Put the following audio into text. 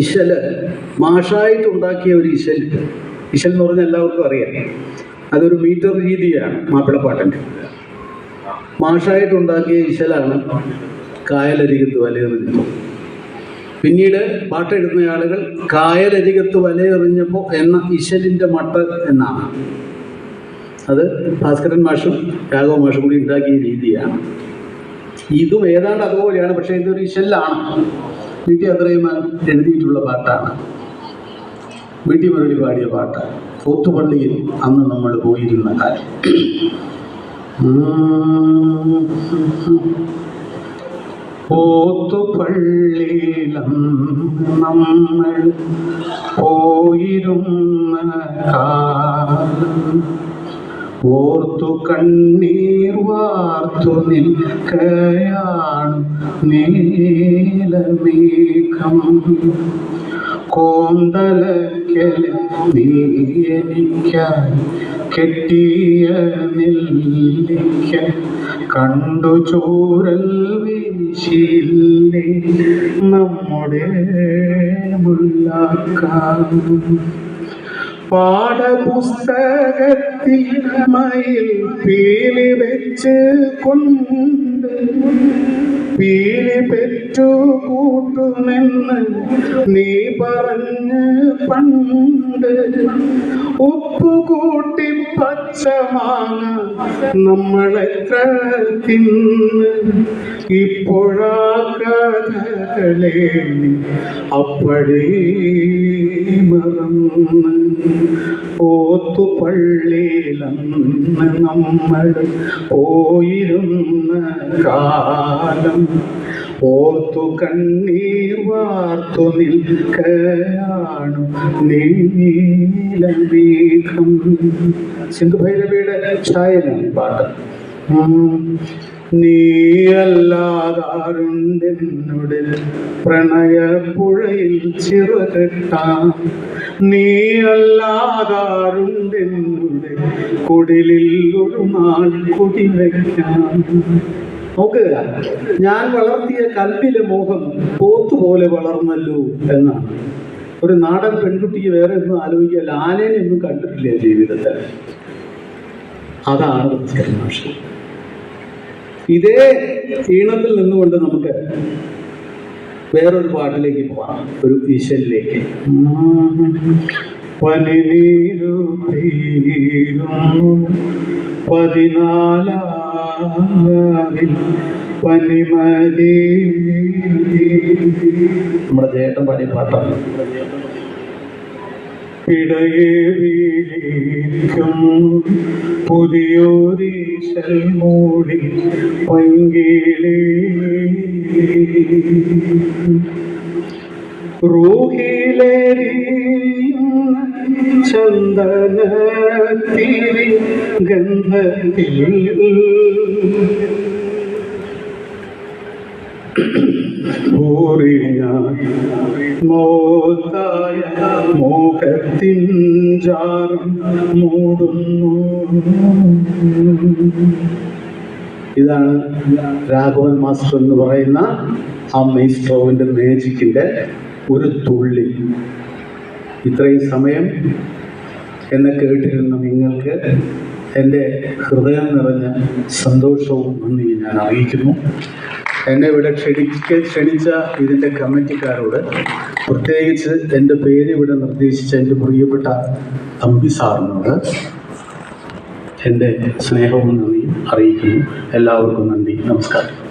ഇശൽ. മാഷായിട്ടുണ്ടാക്കിയ ഒരു ഇശൽ ഇശൽ എന്ന് പറഞ്ഞാൽ എല്ലാവർക്കും അറിയാം. അതൊരു മീറ്റർ രീതിയാണ് മാപ്പിളപ്പാട്ടിന്റെ മാഷായിട്ടുണ്ടാക്കിയ ഇശലാണ് കായലരികത്ത് വലയെറിഞ്ഞപ്പോൾ. പിന്നീട് പാട്ടെഴുതുന്ന ആളുകൾ കായലരികത്ത് വലയെറിഞ്ഞപ്പോൾ എന്ന ഇശലിന്റെ മട്ട എന്നാണ്. അത് ഭാസ്കരൻ മാഷും രാഘവ മാഷും കൂടി ഉണ്ടാക്കിയ രീതിയാണ്. ഇതും ഏതാണ്ട് അതുപോലെയാണ് പക്ഷേ ഇതൊരു ഇശലാണ്. വീട്ടി അത്രയും എഴുതിയിട്ടുള്ള പാട്ടാണ്. വീട്ടി മുരളി പാടിയ പാട്ട്. പോത്തുപള്ളിയിൽ അന്ന് നമ്മൾ പോയിരുന്ന കാലം. പോത്തുപള്ളിയിലന്ന് നമ്മൾ പോയിരുന്ന കാലം. ഓർത്തു കണ്ണീർ വാർത്തു നിൽക്കയാണ് നീലമേഘം. കോന്തലക്കൽ നീ എനിക്കായി കെട്ടിയ നെല്ലിക്ക. കണ്ടു ചോരൽ വീശില്ലേ നമ്മുടെ മുല്ലാക്കാം പാഠപുസ്തകത്തിൽ മയിൽ പീലി വെച്ച് കൊണ്ട് പീലി പെറ്റു കൂട്ടുമെന്ന് നീ പറഞ്ഞ് പണ്ട്. ഉപ്പുകൂട്ടി കൂട്ടി പച്ച മാങ്ങ നമ്മളെത്ര തിന്ന്. ഇപ്പോഴാ കഥകളെ അപ്പഴേ മറന്ന് ഓത്തുപള്ളിയിലന്ന് നമ്മൾ പോയിരുന്ന കാലം. ഓർത്തു കണ്ണീർ വാർത്തു നിൽക്കയാണു നീലമേഘം. സിന്ധുഭൈരവിയുടെ ഛായനാണ് പാട്ട്. നീയല്ലാതാരുണ്ടെന്നുടെ പ്രണയപ്പുഴയിൽ ചിറകെട്ടാം നീയല്ലാതാരുണ്ടെന്നുടെ കുടിലിൽ ഒരു നാൾ കുടിവെക്കാം. നോക്കുക ഞാൻ വളർത്തിയ കൽപ്പിലെ മോഹം പോത്തുപോലെ വളർന്നല്ലോ എന്നാണ്. ഒരു നാടൻ പെൺകുട്ടിക്ക് വേറെ ഒന്നും ആലോചിക്കാൻ ആനേനെ ഒന്നും കണ്ടിട്ടില്ല ജീവിതത്തിൽ. അതാണ് ഭാസ്കരൻ മാഷ് ഇതേ ഈണത്തിൽ നിന്നുകൊണ്ട് നമുക്ക് വേറൊരു പാട്ടിലേക്ക് പോവാം. ഒരു ഈശ്വരിലേക്ക് പനിനീരു പെയ്യുന്നു പതിനാലാവിൽ പനിമതി നമ്മുടെ ചേട്ടൻ പാടിയ പാട്ടാണ്. ഇടയെ വീഴിക്കും പുതിയോരീശൽ മൂടി റൂഹിലേറിയുന്ന ചന്ദനത്തിരി ഗന്ധത്തിൽ ഇതാണ് രാഘവൻ മാസ്റ്റർ എന്ന് പറയുന്ന ആ മൈസ്ട്രോവിന്റെ മേജിക്കിന്റെ ഒരു തുള്ളി. ഇത്രയും സമയം എന്നെ കേട്ടിരുന്ന നിങ്ങൾക്ക് എന്റെ ഹൃദയം നിറഞ്ഞ സന്തോഷവും നന്ദി ഞാൻ അറിയിക്കുന്നു. എന്നെ ഇവിടെ ക്ഷണിക്ക ക്ഷണിച്ച ഇതിന്റെ കമ്മിറ്റിക്കാരോട് പ്രത്യേകിച്ച് എന്റെ പേര് ഇവിടെ നിർദ്ദേശിച്ച എന്റെ പ്രിയപ്പെട്ട തമ്പി സാറിനോട് എന്റെ സ്നേഹവും നന്ദിയും അറിയിക്കുന്നു. എല്ലാവർക്കും നന്ദി. നമസ്കാരം.